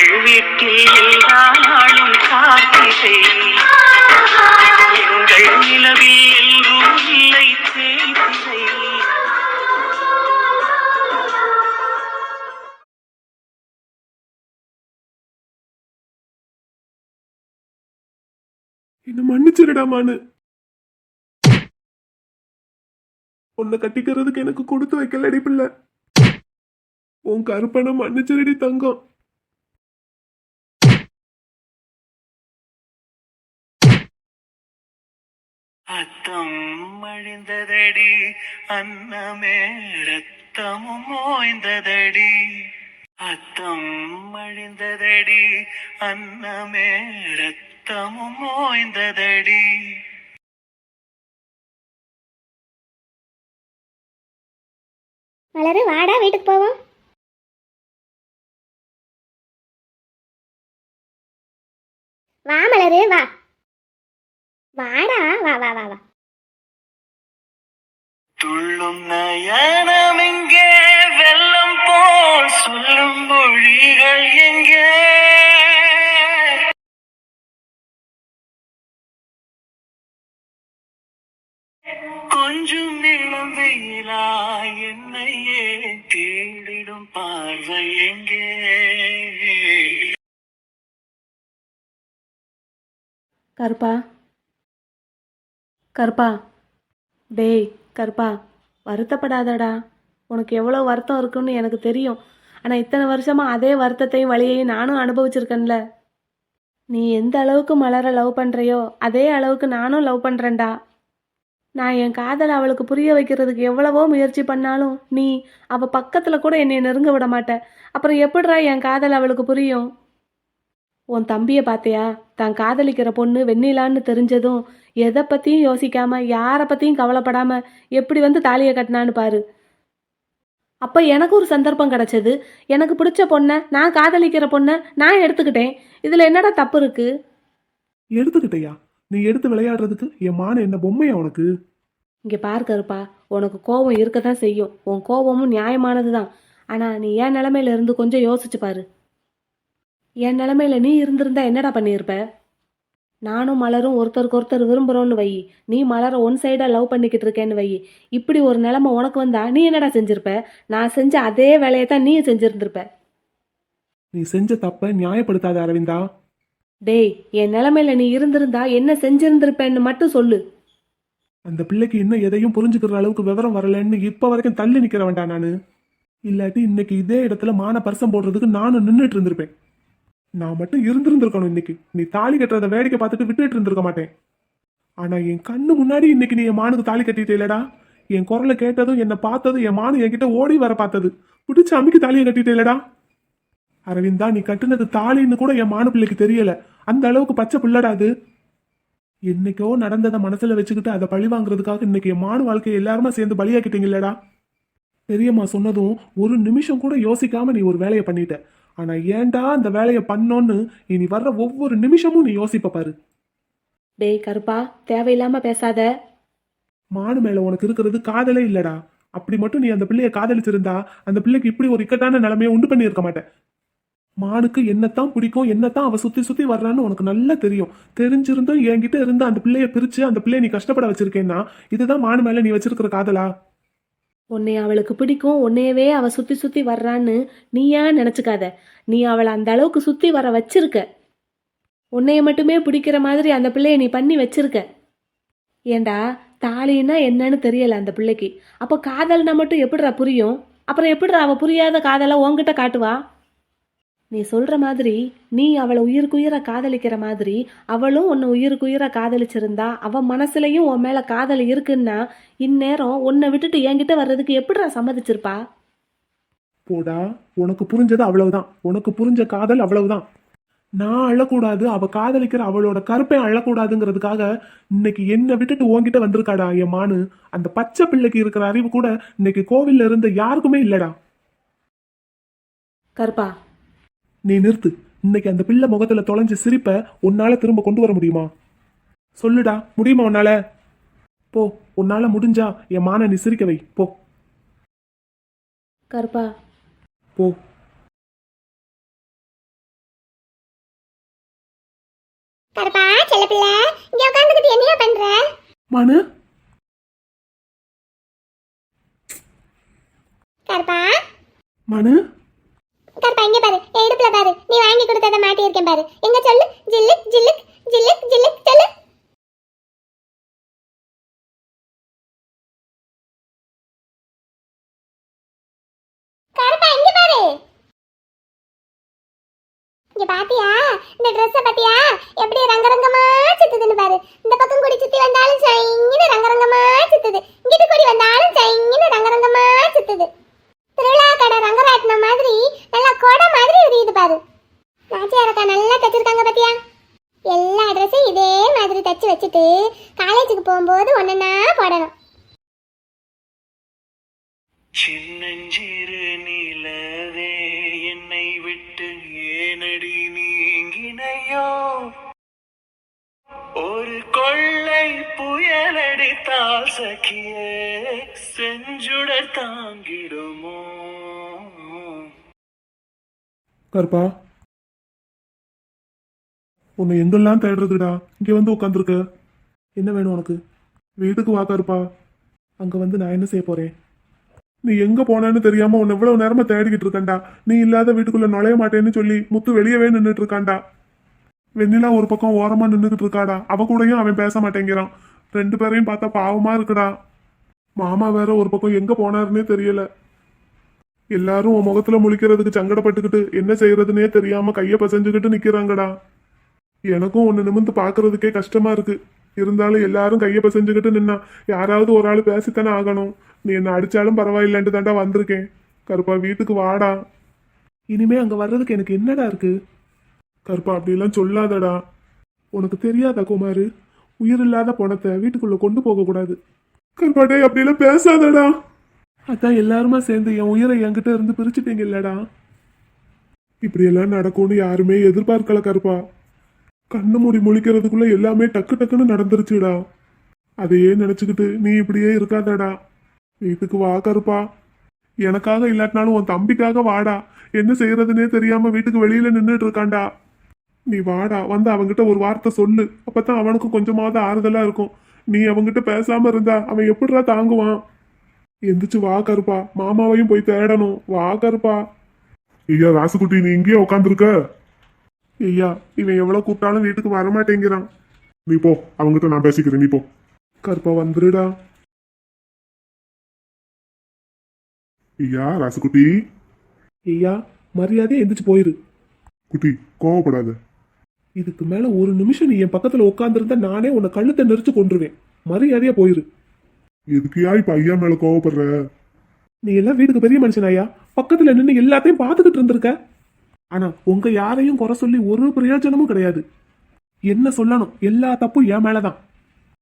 எங்கள் வீட்டில் எல்லா நாளும் காத்திரை. எங்கள் நிலவில் எல்லோரும் இல்லை தேய்திரை என்ன மன்னிச்சிருடாமான்னு உன்னை கட்டிக்கிறதுக்கு எனக்கு கொடுத்து வைக்கலடி பிள்ளை. உன் கருப்பனை மன்னிச்சிருடி தங்கம். அத்தம் மழிந்ததடி அன்னமே ரத்தமும் ஓய்ந்ததடி. அத்தம் மழிந்ததடி அன்னமே ரத்தமும் ஓய்ந்ததடி. மலரு வாடா வீட்டுக்கு போவோம். வா மலரு வா. வாடா வா வா வா வா. துள்ளும் நயனம் எங்கே? வெள்ளம் போல் சொல்லும் மொழிகள் எங்கே? கொஞ்சம் நிலம் வெயிலா என்னையே தேடிடும் பார்வை எங்கே? கருப்பா கருப்பா டேய் கருப்பா வருத்தப்படாதடா. உனக்கு எவ்வளோ வருத்தம் இருக்குன்னு எனக்கு தெரியும். ஆனால் இத்தனை வருஷமாக அதே வருத்தத்தையும் வழியையும் நானும் அனுபவிச்சிருக்கேன்ல. நீ எந்த அளவுக்கு மலரை லவ் பண்ணுறியோ அதே அளவுக்கு நானும் லவ் பண்ணுறேன்டா நான் என் காதலை அவளுக்கு புரிய வைக்கிறதுக்கு எவ்வளவோ முயற்சி பண்ணாலும் நீ அவள் பக்கத்தில் கூட என்னை நெருங்க விட மாட்ட. அப்புறம் எப்படிடா என் காதல் அவளுக்கு புரியும்? உன் தம்பியை பார்த்தியா தான் காதலிக்கிற பொண்ணு வெண்ணிலான்னு தெரிஞ்சதும் எதை பற்றியும் யோசிக்காம யாரை பற்றியும் கவலைப்படாம எப்படி வந்து தாலியை கட்டினான்னு பாரு. அப்போ எனக்கு ஒரு சந்தர்ப்பம் கிடைச்சது. எனக்கு பிடிச்ச பொண்ணை நான் காதலிக்கிற பொண்ணை நான் எடுத்துக்கிட்டேன். இதில் என்னடா தப்பு இருக்கு? எடுத்துக்கிட்டயா? நீ எடுத்து விளையாடுறதுக்கு என் மான என்ன பொம்மையா உனக்கு? இங்கே பார் கருப்பா உனக்கு கோபம் இருக்க தான் செய்யும். உன் கோபமும் நியாயமானது தான் ஆனால் நீ என் நிலமையில இருந்து கொஞ்சம் யோசிச்சு பாரு. என் நிலமையில நீ இருந்திருந்தா என்னடா பண்ணியிருப்ப? நானும் மலரும் ஒருத்தருக்கு ஒருத்தர் விரும்புகிறோன்னு வை. நீ மலரை ஒன் சைடாக லவ் பண்ணிக்கிட்டு இருக்கேன்னு வை. இப்படி ஒரு நிலைமை உனக்கு வந்தா நீ என்னடா செஞ்சிருப்ப? நான் செஞ்ச அதே வேலையை தான் நீ செஞ்சிருந்திருப்ப. நீ செஞ்ச தப்ப நியாயப்படுத்தாத அரவிந்தா. டேய் என் நிலமையில நீ இருந்திருந்தா என்ன செஞ்சிருந்திருப்பேன்னு மட்டும் சொல்லு. அந்த பிள்ளைக்கு இன்னும் எதையும் புரிஞ்சுக்கிற அளவுக்கு விவரம் வரலன்னு இப்ப வரைக்கும் தள்ளி நிக்கிற வேண்டாம் நானு. இல்லாட்டி இன்னைக்கு இதே இடத்துல மான பரிசம் போடுறதுக்கு நானும் நின்றுட்டு இருந்திருப்பேன். நான் மட்டும் இருந்திருந்திருக்கணும் இன்னைக்கு. நீ தாலி கட்டுறத வேடிக்கை பார்த்துட்டு விட்டுட்டு இருந்திருக்க மாட்டேன். ஆனா என் கண்ணு முன்னாடி இன்னைக்கு நீ என் மானுக்கு தாலி கட்டிட்டே இல்லடா என் குரலை கேட்டதும் என்னை பார்த்ததும் என் மானு என்கிட்ட ஓடி வர பார்த்தது. பிடிச்ச அம்மிக்கு தாலியை கட்டிட்டேலடா. அரவிந்தா நீ கட்டுனது தாலின்னு கூட என் மானு பிள்ளைக்கு தெரியல. அந்த அளவுக்கு பச்சை பிள்ளடா அது. என்னைக்கோ நடந்ததை மனசுல வச்சுக்கிட்டு அதை பழி வாங்குறதுக்காக இன்னைக்கு என் மானு வாழ்க்கையை எல்லாருமே சேர்ந்து பலியாக்கிட்டீங்கல்லடா. பெரியம்மா சொன்னதும் ஒரு நிமிஷம் கூட யோசிக்காம நீ ஒரு வேலையை பண்ணிட்ட. ஆனா ஏன்டா அந்த வேலையை பண்ணோன்னு இனி வர்ற ஒவ்வொரு நிமிஷமும் நீ யோசிப்ப பாரு. டேய் கருப்பா தேவையில்லாம பேசாத. மானு மேல உனக்கு இருக்கிறது காதலே இல்லடா. அப்படி மட்டும் நீ அந்த பிள்ளைய காதலிச்சிருந்தா அந்த பிள்ளைக்கு இப்படி ஒரு இக்கட்டான நிலைமையை உண்டு பண்ணியிருக்க மாட்டேன். மானுக்கு என்னத்தான் பிடிக்கும் என்னத்தான் அவ சுத்தி சுத்தி வர்றான்னு உனக்கு நல்லா தெரியும். தெரிஞ்சிருந்தும் என்கிட்ட இருந்து அந்த பிள்ளைய பிரிச்சு அந்த பிள்ளைய நீ கஷ்டப்பட வச்சிருக்கேன்னா இதுதான் மானு மேல நீ வச்சிருக்கிற காதலா? உன்னை அவளுக்கு பிடிக்கும் உன்னையவே அவ சுத்தி சுத்தி வர்றான்னு நீ ஏன் நினைச்சுக்காத? நீ அவளை அந்த அளவுக்கு சுத்தி வர வச்சிருக்க. உன்னைய மட்டுமே பிடிக்கிற மாதிரி அந்த பிள்ளைய நீ பண்ணி வச்சிருக்க. ஏண்டா தாலின்னா என்னன்னு தெரியல அந்த பிள்ளைக்கு. அப்போ காதல்னா மட்டும் எப்படிரா புரியும்? அப்புறம் எப்படிரா அவ புரியாத காதலை உங்ககிட்ட காட்டுவா? நீ சொல்ற மாதிரி நீ அவளை உயிருக்குயிர காதலிக்கிற மாதிரி அவளும் உன்னை உயிருக்குயிர காதலிச்சிருந்தா அவ மனசுலயும் உன் மேல காதல் இருக்குன்னா இந்நேரம் உன்னை விட்டுட்டு என்கிட்ட வர்றதுக்கு எப்படிடா சம்மதிச்சிருப்பா? போடா உனக்கு புரிஞ்சது அவ்வளவுதான். உனக்கு புரிஞ்ச காதல் அவ்வளவுதான். நான் அழக்கூடாது அவ காதலிக்கிற அவளோட கருப்பை அழக்கூடாதுங்கிறதுக்காக இன்னைக்கு என்னை விட்டுட்டு உன்கிட்ட வந்திருக்காடா என் மானு? அந்த பச்சை பிள்ளைக்கு இருக்கிற அறிவு கூட இன்னைக்கு கோவில்ல இருந்த யாருக்குமே இல்லடா. கருப்பா நீ நிறுத்து. இன்னைக்கு அந்த பிள்ளை முகத்துல தொலைஞ்ச சிரிப்ப உன்னால திரும்ப கொண்டு வர முடியுமா? சொல்லுடா முடியுமா உன்னால? போ உன்னால முடிஞ்சா என் மான நீ சிரிக்க வை. போ. கருப்பா. போ. கருப்பா செல்ல பிள்ளை இங்க உட்காந்துக்கிட்டு என்னையா பண்ற? மனு? கருப்பா. மனு? கருப்பா இங்க பாரு. என் இடுப்புல பாரு. நீ வாங்கி கொடுத்தத மாட்டி இருக்கேன் பாரு. எங்க சொல்லு? ஜில்லுக் ஜில்லுக் ஜில்லுக் ஜில்லுக் சொல்லு. கருப்பா இங்க பாரு. இங்க பாத்தியா? இந்த ட்ரெஸ்ஸ பாத்தியா? எப்படி ரங்கரங்கமா சுத்துதுன்னு பாரு. இந்த பக்கம் கொடி சுத்தி வந்தாலும் சைங்கின ரங்கரங்கமா சுத்துது. இங்கிட்டு கொடி வந்தாலும் சைங்கின ரங்கரங்கமா சுத்துது. திருவிழா கடை ரங்கராட்டினம் மாதிரி நல்லா கொடை மாதிரி விரியுது பாரு. நாச்சியாரக்கா நல்லா தச்சிருக்காங்க பாத்தியா? எல்லா ட்ரெஸ்ஸும் இதே மாதிரி தச்சு வச்சுட்டு காலேஜுக்கு போகும்போது ஒன்னொன்னா போடணும். சின்னஞ்சிறு நிலவே என்னை விட்டு ஏனடி நீங்கினையோ? ஒரு கொள்ளை புயலடித்தால் சகியே நெஞ்சுடர் தாங்கிடுமோ? கருப்பா உன்னை எங்கெல்லாம் தேடுறதுடா? இங்க வந்து உட்காந்துருக்க என்ன வேணும் உனக்கு? வீட்டுக்கு வா கருப்பா. அங்க வந்து நான் என்ன செய்ய போறேன்? நீ எங்க போனேன்னு தெரியாம உன்னை இவ்வளவு நேரமா தேடிக்கிட்டு இருக்கண்டா நீ இல்லாத வீட்டுக்குள்ள நுழைய மாட்டேன்னு சொல்லி முத்து வெளியவே நின்றுட்டு இருக்காண்டா வெண்ணிலா ஒரு பக்கம் ஓரமா நின்றுக்கிட்டு இருக்காடா. அவ கூடயும் அவன் பேச மாட்டேங்கிறான். ரெண்டு பேரையும் பார்த்தா பாவமா இருக்குடா. மாமா வேற ஒரு பக்கம் எங்க போனாருன்னே தெரியல. எல்லாரும் உன் முகத்துல முழிக்கிறதுக்கு சங்கடப்பட்டுக்கிட்டு என்ன செய்யறதுன்னே தெரியாம கைய பசஞ்சுக்கிட்டு நிக்கிறாங்கடா. எனக்கும் ஒன்னு நிமிந்து பாக்குறதுக்கே கஷ்டமா இருக்கு. இருந்தாலும் எல்லாரும் கைய பசஞ்சுக்கிட்டு நின்னா யாராவது ஒரு ஆள் பேசித்தானே ஆகணும். நீ என்ன அடிச்சாலும் பரவாயில்லன்ட்டு தாண்டா வந்திருக்கேன். கருப்பா வீட்டுக்கு வாடா. இனிமே அங்க வர்றதுக்கு எனக்கு என்னடா இருக்கு? கருப்பா அப்படிலாம் சொல்லாதடா. உனக்கு தெரியாதா குமாரு? உயிர் இல்லாத பணத்தை வீட்டுக்குள்ள கொண்டு போக கூடாது அப்படிலாம் பேசாதடா. அதான் எல்லாருமா சேர்ந்து என் உயிரை என்கிட்ட இருந்து பிரிச்சுட்டீங்க இல்லடா இப்படியெல்லாம் நடக்கும்னு யாருமே எதிர்பார்க்கல கருப்பா. கண்ணு மூடி முழிக்கிறதுக்குள்ள எல்லாமே டக்கு டக்குன்னு நடந்துருச்சுடா. அதையே நினைச்சுக்கிட்டு நீ இப்படியே இருக்காதடா. வீட்டுக்கு வா கருப்பா. எனக்காக இல்லாட்டினாலும் உன் தம்பிக்காக வாடா. என்ன செய்யறதுனே தெரியாம வீட்டுக்கு வெளியில நின்றுட்டு இருக்கான்டா நீ வாடா வந்து அவன்கிட்ட ஒரு வார்த்தை சொல்லு. அப்பதான் அவனுக்கு கொஞ்சமாவது ஆறுதலா இருக்கும். நீ அவன்கிட்ட பேசாம இருந்தா அவன் எப்படிடா தாங்குவான்? எந்திரிச்சு வா கருப்பா. மாமாவையும் போய் தேடணும். வா கருப்பா. ஐயா ராசுகுட்டி நீ இங்கேயே உட்காந்துருக்க ஐயா இவன் எவ்வளவு கூப்பிட்டாலும் வீட்டுக்கு வரமாட்டேங்கிறான். நீ போ அவங்ககிட்ட நான் பேசிக்கிறேன். நீ போ. கருப்பா வந்துருடா. ஐயா ராசுகுட்டி. ஐயா மரியாதையா எந்திரிச்சு போயிரு. குட்டி கோவப்படாத. இதுக்கு மேல ஒரு நிமிஷம் நீ என் பக்கத்துல உட்காந்துருந்தா நானே உன்னை கழுத்தை நெரிச்சு கொண்டுருவேன் மரியாதையா போயிரு. எதுக்குயா இப்ப ஐயா மேல கோவப்படுற? நீ எல்லாம் வீட்டுக்கு பெரிய மனுஷன் ஐயா. பக்கத்துல நின்று எல்லாத்தையும் பார்த்துக்கிட்டு இருந்திருக்க. ஆனா உங்க யாரையும் குறை சொல்லி ஒரு பிரயோஜனமும் கிடையாது. என்ன சொல்லணும்? எல்லா தப்பும் என் மேலதான்.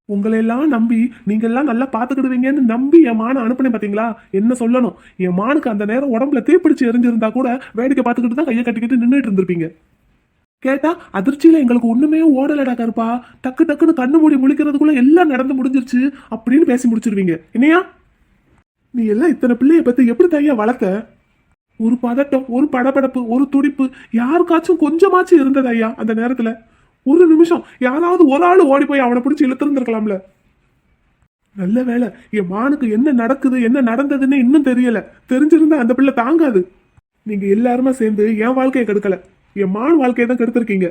உங்களை எல்லாம் நம்பி நீங்க எல்லாம் நல்லா பாத்துக்கிடுவீங்கன்னு நம்பி என் மான அனுப்புனேன் பாத்தீங்களா? என்ன சொல்லணும்? என் மானுக்கு அந்த நேரம் உடம்புல தீப்பிடிச்சு எரிஞ்சிருந்தா கூட வேடிக்கை பார்த்துக்கிட்டு தான் கையை கட்டிக்கிட்டு நின்றுட்டு இருந்திருப்பீங்க. கேட்டா அதிர்ச்சியில எங்களுக்கு ஒண்ணுமே ஓடலடா கருப்பா. டக்கு டக்குன்னு கண்ணு மூடி முழிக்கிறதுக்குள்ள எல்லாம் நடந்து முடிஞ்சிருச்சு அப்படின்னு பேசி முடிச்சிருவீங்க. என்னையா? நீ எல்லாம் இத்தனை பிள்ளைய பத்தி எப்படி தையா வளர்த்த? ஒரு பதட்டம் ஒரு படபடப்பு ஒரு துடிப்பு யாருக்காச்சும் கொஞ்சமாச்சும் இருந்தது ஐயா அந்த நேரத்துல. ஒரு நிமிஷம் யாராவது ஒரு ஆள் ஓடி போய் அவனை பிடிச்சி இழுத்திருந்திருக்கலாம்ல. நல்ல வேலை என் மானுக்கு என்ன நடக்குது என்ன நடந்ததுன்னு இன்னும் தெரியல. தெரிஞ்சிருந்தா அந்த பிள்ளை தாங்காது. நீங்க எல்லாருமே சேர்ந்து என் வாழ்க்கையை கெடுக்கல. என் மான் வாழ்க்கையை தான் கெடுத்திருக்கீங்க.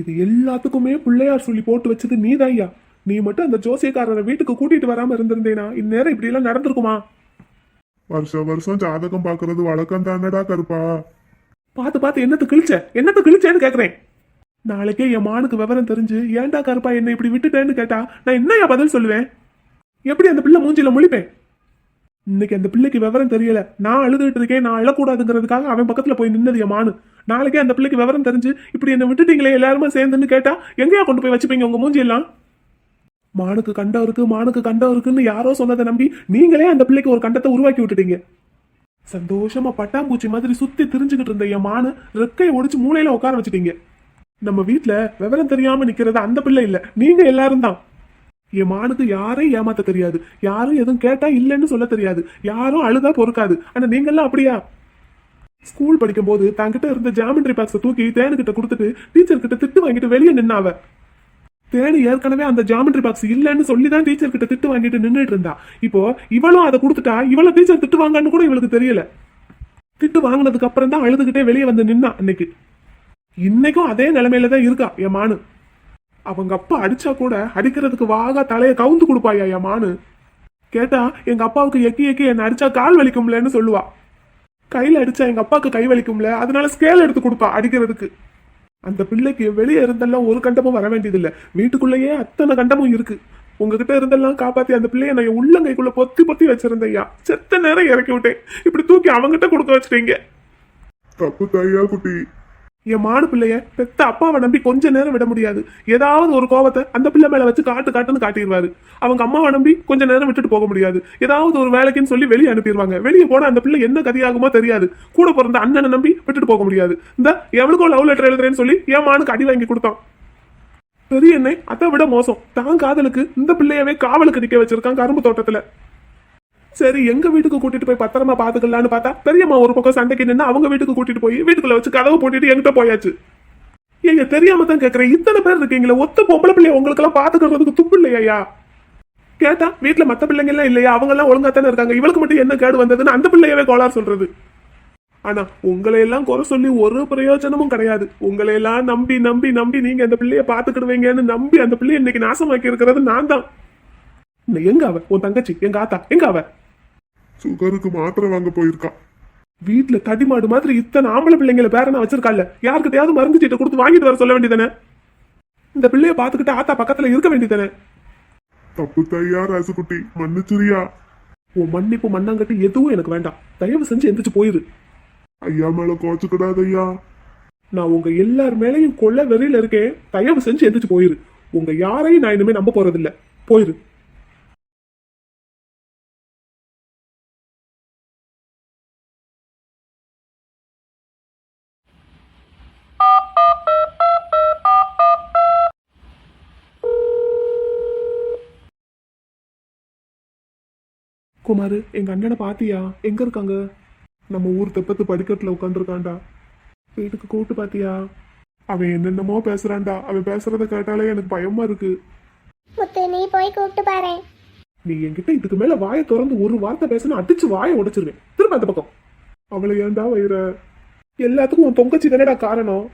இது எல்லாத்துக்குமே பிள்ளையார் சொல்லி போட்டு வச்சது நீதான் ஐயா. நீ மட்டும் அந்த ஜோசியக்காரரை வீட்டுக்கு கூட்டிட்டு வராம இருந்திருந்தேனா இந்நேரம் இப்படி எல்லாம் நடந்திருக்குமா? வருஷம் வருஷம் ஜாதகம் பாக்குறது வழக்கம் தானடா கருப்பா. பார்த்து பார்த்து என்னத்து கிழிச்ச? என்னத்து கிழிச்சேன்னு கேக்குறேன். நாளைக்கே என் மானுக்கு விவரம் தெரிஞ்சு ஏன்டா கருப்பா என்னை இப்படி விட்டுட்டேன்னு கேட்டா நான் என்னையா பதில் சொல்லுவேன்? எப்படி அந்த பிள்ளை மூஞ்சில முழிப்பேன்? இன்னைக்கு அந்த பிள்ளைக்கு விவரம் தெரியல. நான் அழுதுகிட்டு இருக்கேன் நான் அழக்கூடாதுங்கிறதுக்காக அவன் பக்கத்துல போய் நின்னது என் மானு. நாளைக்கே அந்த பிள்ளைக்கு விவரம் தெரிஞ்சு இப்படி என்னை விட்டுட்டீங்களே எல்லாருமே சேர்ந்துன்னு கேட்டா எங்கேயா கொண்டு போய் வச்சுப்பீங்க உங்க மூஞ்சி எல்லாம் மானுக்கு கண்டம் இருக்கு மானுக்கு கண்டம் இருக்குன்னு யாரோ சொன்னதை நம்பி நீங்களே அந்த பிள்ளைக்கு ஒரு கண்டத்தை உருவாக்கி விட்டுட்டீங்க. சந்தோஷமா பட்டாம்பூச்சி மாதிரி சுத்தி திரிஞ்சுக்கிட்டு இருந்த என் மானு ரெக்கையை ஒடிச்சு மூளையில உட்கார வச்சுட்டீங்க. நம்ம வீட்டுல விவரம் தெரியாம நிக்கிறது அந்த பிள்ளை இல்ல. நீங்க எல்லாரும் தான். என் மானுக்கு யாரையும் ஏமாத்த தெரியாது. யாரும் எதுவும் கேட்டா இல்லைன்னு சொல்ல தெரியாது. யாரும் அழுதா பொறுக்காது. ஆனா நீங்கெல்லாம் அப்படியா? ஸ்கூல் படிக்கும்போது தங்கிட்ட இருந்த ஜாமெண்ட்ரி பாக்ஸை தூக்கி தேனுக்கிட்ட கொடுத்துட்டு டீச்சர் கிட்ட திட்டு வாங்கிட்டு வெளியே நின்னாவ. தேனு ஏற்கனவே அந்த ஜாமெண்ட்ரி பாக்ஸ் இல்லைன்னு சொல்லி தான் டீச்சர் கிட்ட திட்டு வாங்கிட்டு நின்றுட்டு இருந்தா. இப்போ இவளும் அதை கொடுத்துட்டா இவளை டீச்சர் திட்டு வாங்கன்னு கூட இவளுக்கு தெரியல. திட்டு வாங்கினதுக்கு அப்புறம் தான் அழுதுகிட்டே வெளியே வந்து நின்னா அன்னைக்கு. இன்னைக்கும் அதே நிலைமையில தான் இருக்கா என் மானு? அவங்க அப்பா அடிச்சா கூட அடிக்கிறதுக்கு வாகா தலையை கவுந்து கொடுப்பாயா என் மானு? கேட்டா எங்க அப்பாவுக்கு எக்கி எக்கி என்ன அடிச்சா கால் வலிக்கும்லன்னு சொல்லுவா. கையில அடிச்சா எங்க அப்பாவுக்கு கை வலிக்கும்ல அதனால ஸ்கேல் எடுத்து கொடுப்பா அடிக்கிறதுக்கு. அந்த பிள்ளைக்கு வெளியே இருந்தெல்லாம் ஒரு கண்டமும் வர வேண்டியதில்லை. வீட்டுக்குள்ளேயே அத்தனை கண்டமும் இருக்கு. உங்ககிட்ட இருந்தெல்லாம் காப்பாத்தி அந்த பிள்ளைய நான் உள்ளங்கைக்குள்ள பொத்தி பொத்தி வச்சிருந்தையா செத்த நேரம் இறக்கி விட்டேன். இப்படி தூக்கி அவங்கிட்ட கொடுக்க வச்சிட்டீங்க. தப்பு தாயா குட்டி. என் மாடு பிள்ளைய பெத்த அப்பாவை நம்பி கொஞ்ச நேரம் விட முடியாது. ஏதாவது ஒரு கோவத்தை அந்த பிள்ளை மேல வச்சு காட்டு காட்டுன்னு காட்டிடுவாரு. அவங்க அம்மாவை நம்பி கொஞ்ச நேரம் விட்டுட்டு போக முடியாது. ஏதாவது ஒரு வேலைக்குன்னு சொல்லி வெளியே அனுப்பிடுவாங்க. வெளியே போனா அந்த பிள்ளை என்ன கதியாகுமோ தெரியாது. கூட பிறந்த அண்ணனை நம்பி விட்டுட்டு போக முடியாது. இந்த எவனுக்கோ லவ் லெட்டர் எழுதுறேன்னு சொல்லி என் மானுக்கு அடி வாங்கி கொடுத்தான். பெரிய என்னை அதை விட மோசம். தான் காதலுக்கு இந்த பிள்ளையவே காவலுக்கு நிக்க வச்சிருக்கான் கரும்பு தோட்டத்துல. சரி எங்க வீட்டுக்கு கூட்டிட்டு போய் பத்திரமா பாத்துக்கலாம்னு பார்த்தா பெரியம்மா ஒரு பக்கம் சண்டைக்கு நின்று அவங்க வீட்டுக்கு கூட்டிட்டு போய் வீட்டுக்குள்ள வச்சு கதவு போட்டுட்டு எங்கிட்ட போயாச்சு. ஏங்க தெரியாம தான் கேக்குறேன். இத்தனை பேர் இருக்கீங்களே ஒத்த பொம்பளை பிள்ளைய உங்களுக்கு எல்லாம் பாத்துக்கிறதுக்கு துப்பு இல்லையா கேட்டா வீட்டுல மத்த பிள்ளைங்க எல்லாம் இல்லையா? அவங்க எல்லாம் ஒழுங்கா தானே இருக்காங்க. இவளுக்கு மட்டும் என்ன கேடு வந்ததுன்னு அந்த பிள்ளையவே கோளார் சொல்றது. ஆனா உங்களை எல்லாம் குறை சொல்லி ஒரு பிரயோஜனமும் கிடையாது. உங்களை எல்லாம் நம்பி நம்பி நம்பி நீங்க அந்த பிள்ளைய பாத்துக்கிடுவீங்கன்னு நம்பி அந்த பிள்ளைய இன்னைக்கு நாசமாக்கி இருக்கிறது நான் தான். எங்க அவ? உன் தங்கச்சி எங்க ஆத்தா எங்க அவ? சுகருக்கு மாத்திரை வாங்க போயிருக்கா. வீட்டுல தடிமாடு மாதிரி இத்தனை ஆம்பளை பிள்ளைங்களை பேரனா வச்சிருக்கால யாருக்கிட்டயாவது மருந்து சீட்டை கொடுத்து வாங்கிட்டு வர சொல்ல வேண்டியதானே? இந்த பிள்ளைய பாத்துக்கிட்டு ஆத்தா பக்கத்துல இருக்க வேண்டியதானே? தப்பு தையா ராசுகுட்டி. மன்னிச்சிரியா? உன் மன்னிப்பு மண்ணாங்கட்டி எதுவும் எனக்கு வேண்டாம். தயவு செஞ்சு எந்திரிச்சு போயிரு. ஐயா மேல கோச்சுக்கிடாத ஐயா நான் உங்க எல்லார் மேலயும் கொள்ள வெறியில இருக்கேன். தயவு செஞ்சு எந்திரிச்சு போயிரு. உங்க யாரையும் நான் இனிமே நம்ப போறதில்ல. போயிரு. குமாரு எங்க அண்ணனை பாத்தியா? எங்க இருக்காங்க? நம்ம ஊர் தெப்பத்து படிக்கட்டுல உட்காந்துருக்கான்டா வீட்டுக்கு கூட்டு பாத்தியா? அவன் என்னென்னமோ பேசுறான்டா. அவன் பேசுறத கேட்டாலே எனக்கு பயமா இருக்கு. முத்து நீ போய் கூப்பிட்டு பாரு. நீ என்கிட்ட இதுக்கு மேல வாயை திறந்து ஒரு வார்த்தை பேசினா அடிச்சு வாயை உடைச்சிருவேன். திரும்ப அந்த பக்கம். அவளை ஏன்டா வயிற எல்லாத்துக்கும் உன் தொங்கச்சி தானடா காரணம்.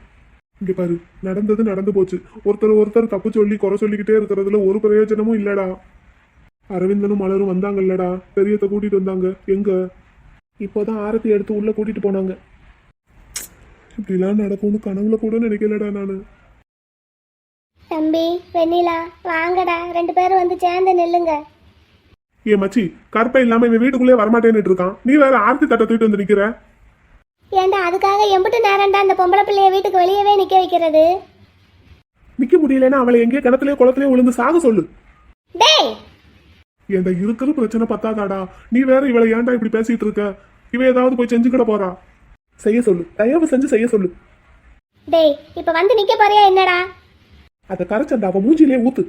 இங்க பாரு நடந்தது நடந்து போச்சு. ஒருத்தர் ஒருத்தர் தப்பு சொல்லி குறை சொல்லிக்கிட்டே இருக்கிறதுல ஒரு பிரயோஜனமும் இல்லடா. அரவிந்தனும் மலரும் வந்தாங்கல்லடா. பெரியத்தை கூட்டிட்டு வந்தாங்க. எங்க? இப்போதான் ஆரத்தி எடுத்து உள்ள கூட்டிட்டு போனாங்க. இப்படிலாம் நடக்கும்னு கனவுல கூட நினைக்கலடா நானு. தம்பி வெண்ணிலா வாங்கடா. ரெண்டு பேரும் வந்து சேர்ந்து நில்லுங்க. ஏ மச்சி கற்பை இல்லாம இவன் வீட்டுக்குள்ளே வரமாட்டேன்னுட்டு இருக்கான். நீ வேற ஆர்த்தி தட்டை தூக்கிட்டு வந்து நிக்கிற? ஏன்டா அதுக்காக எம்பிட்டு நேரம்டா அந்த பொம்பளை பிள்ளைய வீட்டுக்கு வெளியவே நிக்க வைக்கிறது? நிக்க முடியலன்னா அவளை எங்கேயோ கிணத்துலயோ குளத்துலயோ விழுந்து சாக சொல்லு. டேய் ஏன்டா இருக்கிற பிரச்சனை பத்தாதாடா. நீ வேற இவளை ஏன்டா இப்படி பேசிட்டு இருக்க? இவ ஏதாவது போய் செஞ்சுக்கிட போறா. செய்ய சொல்லு. தயவு செஞ்சு செய்ய சொல்லு. டேய் இப்ப வந்து நிக்க போறியா என்னடா? அதை கரைச்சண்டா அவ மூஞ்சிலே ஊத்து.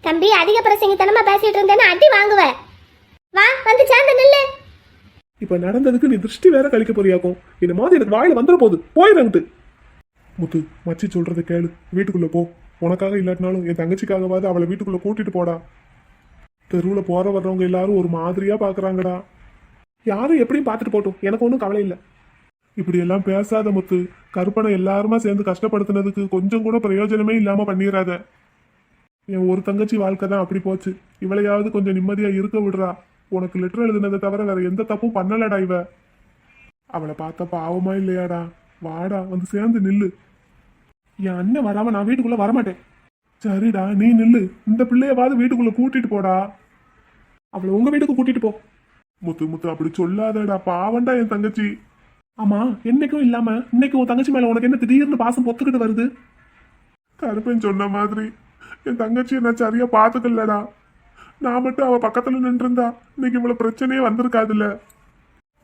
தம்பி அதிக பிரசங்கித்தனமா பேசிட்டு இருந்தேன்னு அடி வாங்குவ. வா வந்து சேர்ந்து நில்லு. இப்ப நடந்ததுக்கு நீ திருஷ்டி வேற கழிக்க போறியாக்கும். இந்த மாதிரி எனக்கு வாயில வந்துட போகுது. போயிடங்கிட்டு முத்து மச்சி சொல்றதை கேளு. வீட்டுக்குள்ள போ. உனக்காக இல்லாட்டினாலும் என் தங்கச்சிக்காகவாது அவளை வீட்டுக்குள்ள கூட்டிட்டு போடா. தெருவில் போற வர்றவங்க எல்லாரும் ஒரு மாதிரியா பாக்குறாங்கடா. யாரும் எப்படியும் பார்த்துட்டு போட்டும். எனக்கு ஒன்றும் கவலை இல்லை. இப்படி எல்லாம் பேசாத முத்து. கற்பனை எல்லாருமா சேர்ந்து கஷ்டப்படுத்தினதுக்கு கொஞ்சம் கூட பிரயோஜனமே இல்லாம பண்ணிடாத என் ஒரு தங்கச்சி வாழ்க்கை தான் அப்படி போச்சு. இவளையாவது கொஞ்சம் நிம்மதியா இருக்க விடுறா. உனக்கு லெட்டர் எழுதுனதை தவிர வேற எந்த தப்பும் பண்ணலடா இவ. அவளை பார்த்தா பாவமா இல்லையாடா. வாடா வந்து சேர்ந்து நில்லு. என் அண்ணன் வராம நான் வீட்டுக்குள்ள வரமாட்டேன். சரிடா நீ நில்லு. இந்த பிள்ளையவாது வீட்டுக்குள்ள கூட்டிட்டு போடா. அவளை உங்க வீட்டுக்கு கூட்டிட்டு போ. முத்து முத்து அப்படி சொல்லாதடா. பாவண்டா என் தங்கச்சி. ஆமா என்னைக்கும் இல்லாம இன்னைக்கு உன் தங்கச்சி மேல உனக்கு என்ன திடீர்னு பாசம் பொத்துக்கிட்டு வருது? கருப்பன் சொன்ன மாதிரி என் தங்கச்சியை நான் சரியா பாத்துக்கலடா நான் மட்டும் அவ பக்கத்துல நின்றுருந்தா இன்னைக்கு இவ்வளவு பிரச்சனையே வந்திருக்காதுல்ல.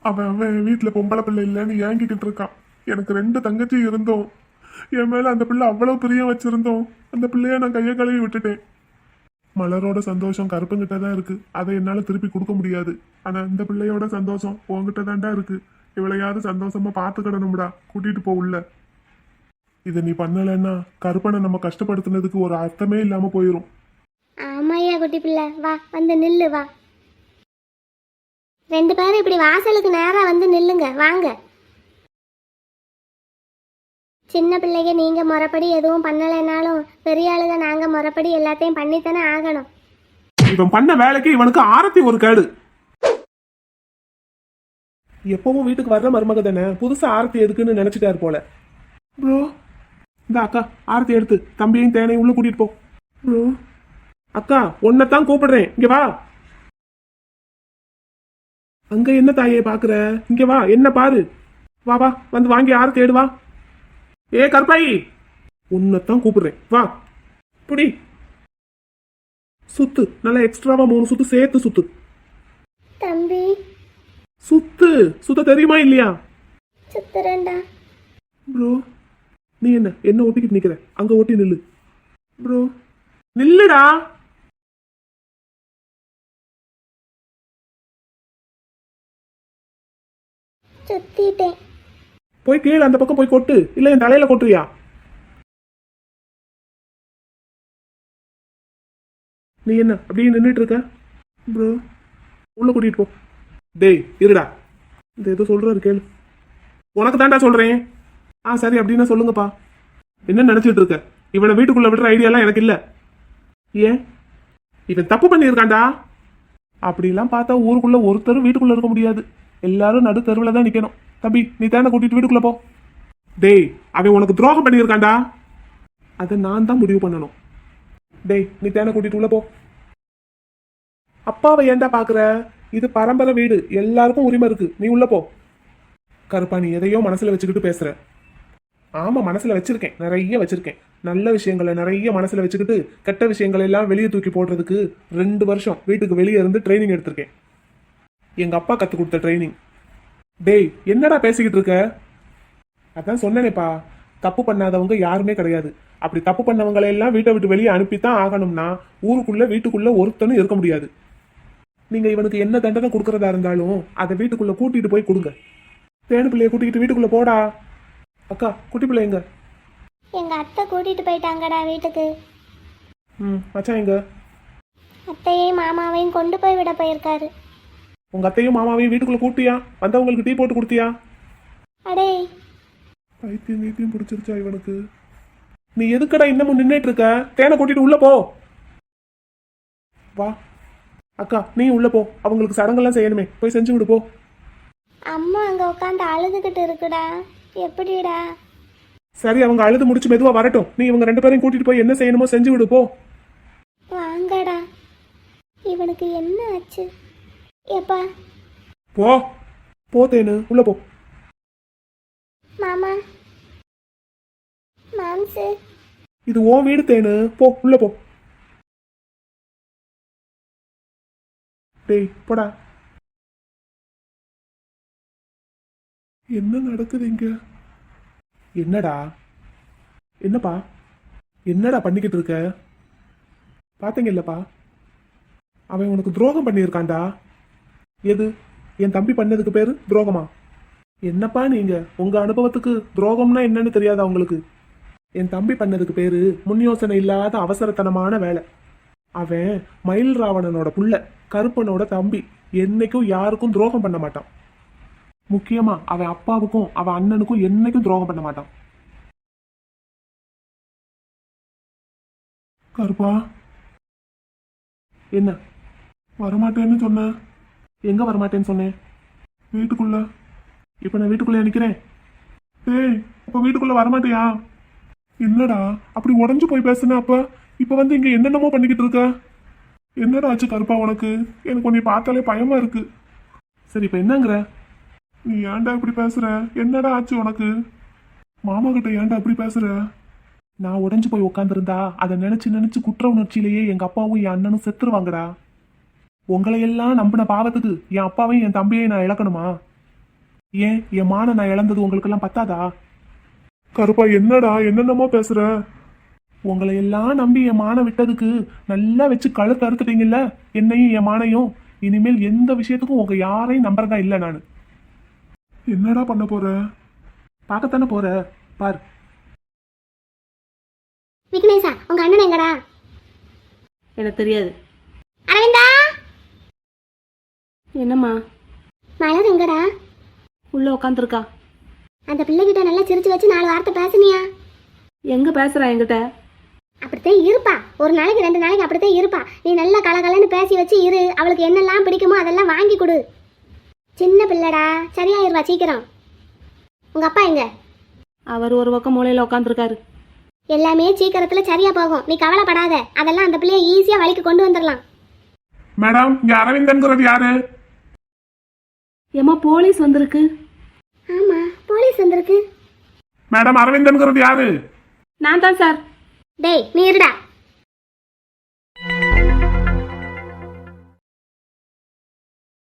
அவன் அவன் வீட்டுல பொம்பளை பிள்ளை இல்லைன்னு ஏங்கிக்கிட்டு இருக்கான். எனக்கு ரெண்டு தங்கச்சி இருந்தோம். என் மேல அந்த பிள்ளை அவ்வளவு பிரியம் வச்சிருந்தோம். அந்த பிள்ளைய நான் கையை கழுவி விட்டுட்டேன். மலரோட சந்தோஷம் கருப்பங்கிட்ட தான் இருக்கு. அதை என்னால திருப்பி கொடுக்க முடியாது. ஆனா இந்த பிள்ளையோட சந்தோஷம் உங்ககிட்ட தான்டா இருக்கு. இவளையாவது சந்தோஷமா பார்த்துக்கிடணும்டா. கூட்டிட்டு போ உள்ள. இதை நீ பண்ணலைன்னா கருப்பனை நம்ம கஷ்டப்படுத்துனதுக்கு ஒரு அர்த்தமே இல்லாம போயிரும். ஆமாயா குட்டி பிள்ளை. வா வந்து நில்லு வா. ரெண்டு பேரும் இப்படி வாசலுக்கு நேரா வந்து நில்லுங்க. வாங்க. சின்ன பிள்ளைங்க நீங்க முறைப்படி எதுவும் பண்ணலைனாலும் பெரிய ஆளுங்க நாங்க முறைப்படி எல்லாத்தையும் பண்ணித்தானே ஆகணும். இவன் பண்ண வேலைக்கு இவனுக்கு ஆரத்தி ஒரு கேடு. எப்பவும் வீட்டுக்கு வர்ற மருமக தானே புதுசா ஆரத்தி எதுக்குன்னு நினைச்சிட்டாரு போல. ப்ரோ. இந்த அக்கா ஆரத்தி எடுத்து தம்பியையும் தேனையும் உள்ள கூட்டிட்டு போ. ப்ரோ. அக்கா உன்னைத்தான் கூப்பிடுறேன். இங்க வா. அங்க என்ன தாயே பாக்குற இங்க வா என்ன பாரு. வா வா வந்து வாங்கி ஆரத்தி எடு வா. ஏ கருப்பாயி! உன்னைத்தான் கூப்பிடுறேன். வா. புடி. சுத்து. நல்லா எக்ஸ்ட்ராவா மூணு சுத்து சேர்த்து சுத்து. தம்பி. சுத்து. சுத்த தெரியுமா இல்லையா? சுத்துறேன்டா. ப்ரோ நீ என்ன? என்ன ஒட்டிக்கிட்டு நிக்கிற? அங்க ஒட்டி நில்லு. ப்ரோ நில்லுடா. சுத்திட்டேன். போய் கீழே அந்த பக்கம் போய் கொட்டு. இல்லை என் தலையில கொட்டுறியா? நீ என்ன அப்படியே நின்றுட்டு இருக்க? ப்ரோ உள்ள கூட்டிட்டு போ. டேய் இருடா. இந்த ஏதோ சொல்றாரு கேளு. உனக்கு தான்டா சொல்றேன். ஆ சரி அப்படின்னா சொல்லுங்கப்பா. என்ன நினைச்சிட்டு இருக்க? இவனை வீட்டுக்குள்ள விடுற ஐடியாலாம் எனக்கு இல்லை. ஏன்? இவன் தப்பு பண்ணியிருக்கான்டா. அப்படிலாம் பார்த்தா ஊருக்குள்ள ஒருத்தரும் வீட்டுக்குள்ள இருக்க முடியாது. எல்லாரும் நடு தெருவில் தான் நிற்கணும் தம்பி நீ தானே கூட்டிட்டு வீட்டுக்குள்ள போ. டேய் அவன் உனக்கு துரோகம் பண்ணியிருக்கான்டா. அதை நான் தான் முடிவு பண்ணணும். டேய் நீ தானே கூட்டிட்டு உள்ள போ. அப்பாவை ஏன்டா பாக்குற? இது பரம்பரை வீடு. எல்லாருக்கும் உரிமை இருக்கு. நீ உள்ள போ. கருப்பா நீ எதையோ மனசுல வச்சுக்கிட்டு பேசுற. ஆமா மனசுல வச்சிருக்கேன். நிறைய வச்சிருக்கேன். நல்ல விஷயங்களை நிறைய மனசுல வச்சுக்கிட்டு கெட்ட விஷயங்களை எல்லாம் வெளியே தூக்கி போடுறதுக்கு ரெண்டு வருஷம் வீட்டுக்கு வெளியே இருந்து ட்ரைனிங் எடுத்திருக்கேன். எங்க அப்பா கத்து கொடுத்த ட்ரைனிங் டேய் என்னடா பேசிக்கிட்டு இருக்க? அதான் சொன்னேனேப்பா தப்பு பண்ணாதவங்க யாருமே கிடையாது. அப்படி தப்பு பண்ணவங்களை எல்லாம் வீட்டை விட்டு வெளியே அனுப்பித்தான் ஆகணும்னா ஊருக்குள்ள வீட்டுக்குள்ள ஒருத்தனும் இருக்க முடியாது. நீங்க இவனுக்கு என்ன தண்டனை கொடுக்கறதா இருந்தாலும் அதை வீட்டுக்குள்ள கூட்டிட்டு போய் கொடுங்க. தேனு பிள்ளைய கூட்டிக்கிட்டு வீட்டுக்குள்ள போடா. அக்கா குட்டி பிள்ளை எங்க? எங்க அத்தை கூட்டிட்டு போயிட்டாங்கடா வீட்டுக்கு. ம் மச்சான் எங்க? அத்தையையும் மாமாவையும் கொண்டு போய் விட போயிருக்காரு. உங்க அத்தையும் மாமாவையும் வீட்டுக்குள்ள கூட்டியா? வந்தவங்களுக்கு டீ போட்டு கொடுத்தியா? அடே. பைத்தியம் கீத்தியம் பிடிச்சிருச்சா இவனுக்கு? நீ எதுக்குடா இன்னமும் நின்னுட்டு இருக்க தேனை கூட்டிட்டு உள்ள போ. வா. அக்கா நீ உள்ள போ. அவங்களுக்கு சடங்கெல்லாம் செய்யணுமே. போய் செஞ்சு விடு போ. அம்மா அங்க உட்காந்து அழுதுகிட்டு இருக்குடா. எப்படிடா? சரி அவங்க அழுது முடிச்சு மெதுவா வரட்டும். நீ இவங்க ரெண்டு பேரையும் கூட்டிட்டு போய் என்ன செய்யணுமோ செஞ்சு விடு போ. வாங்கடா. இவனுக்கு என்ன ஆச்சு? எப்பா போ. போ தேனு உள்ள போ. மாமா. மாம்சு. இது ஓ வீடு தேனு. போ உள்ள போ. டேய் போடா. என்ன நடக்குது இங்க? என்னடா? என்னப்பா? என்னடா பண்ணிக்கிட்டு இருக்க? பாத்தீங்க இல்லப்பா? அவன் உனக்கு துரோகம் பண்ணியிருக்கான்டா. எது? என் தம்பி பண்ணதுக்கு பேரு துரோகமா? என்னப்பா நீங்க? உங்க அனுபவத்துக்கு துரோகம்னா என்னன்னு தெரியாதா உங்களுக்கு? என் தம்பி பண்ணதுக்கு பேரு முன் யோசனை இல்லாத அவசரத்தனமான வேலை. அவன் மயில் ராவணனோட புள்ள கருப்பனோட தம்பி. என்னைக்கும் யாருக்கும் துரோகம் பண்ண மாட்டான். முக்கியமா அவன் அப்பாவுக்கும் அவன் அண்ணனுக்கும் என்னைக்கும் துரோகம் பண்ண மாட்டான். கருப்பா? என்ன? வரமாட்டேன்னு சொன்ன? எங்க வரமாட்டேன்னு சொன்னேன்? வீட்டுக்குள்ள. இப்ப நான் வீட்டுக்குள்ளே நினைக்கிறேன் ஏய் அப்ப வீட்டுக்குள்ள வரமாட்டியா? என்னடா அப்படி உடஞ்சு போய் பேசுன அப்ப? இப்ப வந்து இங்க என்னென்னமோ பண்ணிக்கிட்டு இருக்க? என்னடா ஆச்சு கருப்பா உனக்கு? எனக்கு உன்னை பார்த்தாலே பயமா இருக்கு. சரி இப்ப என்னங்கிற? நீ ஏன்டா இப்படி பேசுற? என்னடா ஆச்சு உனக்கு? மாமா கிட்ட ஏன்டா இப்படி பேசுற? நான் உடஞ்சு போய் உட்காந்துருந்தா அதை நினைச்சு நினைச்சு குற்ற உணர்ச்சியிலேயே எங்க அப்பாவும் என் அண்ணனும் செத்துருவாங்கடா. உங்களை எல்லாம் நம்பின பாவத்துக்கு என் அப்பாவையும் என் தம்பியையும் நான் இழக்கணுமா? ஏன் என் மான நான் இழந்தது உங்களுக்கு எல்லாம் பத்தாதா? கருப்பா என்னடா என்னென்னமோ பேசுற? உங்களை எல்லாம் நம்பி என் மான விட்டதுக்கு நல்லா வச்சு கழுத்து அறுத்துட்டீங்கல்ல என்னையும் என் மானையும்? இனிமேல் எந்த விஷயத்துக்கும் உங்க யாரையும் நம்புறதா இல்லை நான். என்னடா பண்ண போற? பார்க்கத்தானே போற? பார். விக்னேஷா உங்க அண்ணன் எங்கடா? எனக்கு தெரியாது. அரவிந்தா! என்னம்மா? மலர் எங்கடா? உள்ளே உட்காந்துருக்கா அந்த பிள்ளைகிட்ட நல்லா சிரிச்சு வச்சு நாலு வார்த்தை பேசுனியா? எங்கே பேசுகிறா என்கிட்ட? அப்படித்தான் இருப்பா. ஒரு நாளைக்கு ரெண்டு நாளைக்கு அப்படித்தான் இருப்பா. நீ நல்லா கலகலன்னு பேசி வச்சு இரு. அவளுக்கு என்னெல்லாம் பிடிக்குமோ அதெல்லாம் வாங்கி கொடு. சின்ன பிள்ளைடா. சரியாயிருவா சீக்கிரம். உங்க அப்பா எங்க? அவர் ஒரு பக்கம் மூலையில் உட்காந்துருக்காரு எல்லாமே சீக்கிரத்துல சரியா போகும். நீ கவலைப்படாத. அதெல்லாம் அந்த பிள்ளைய ஈஸியா வழிக்கு கொண்டு வந்துடலாம். மேடம் இங்க அரவிந்தன்கிறது யாரு? ஏம்மா போலீஸ் வந்திருக்கு. ஆமா போலீஸ் வந்திருக்கு. மேடம் அரவிந்தன்கிறது யாரு? நான் தான் சார். டேய் நீ இருடா.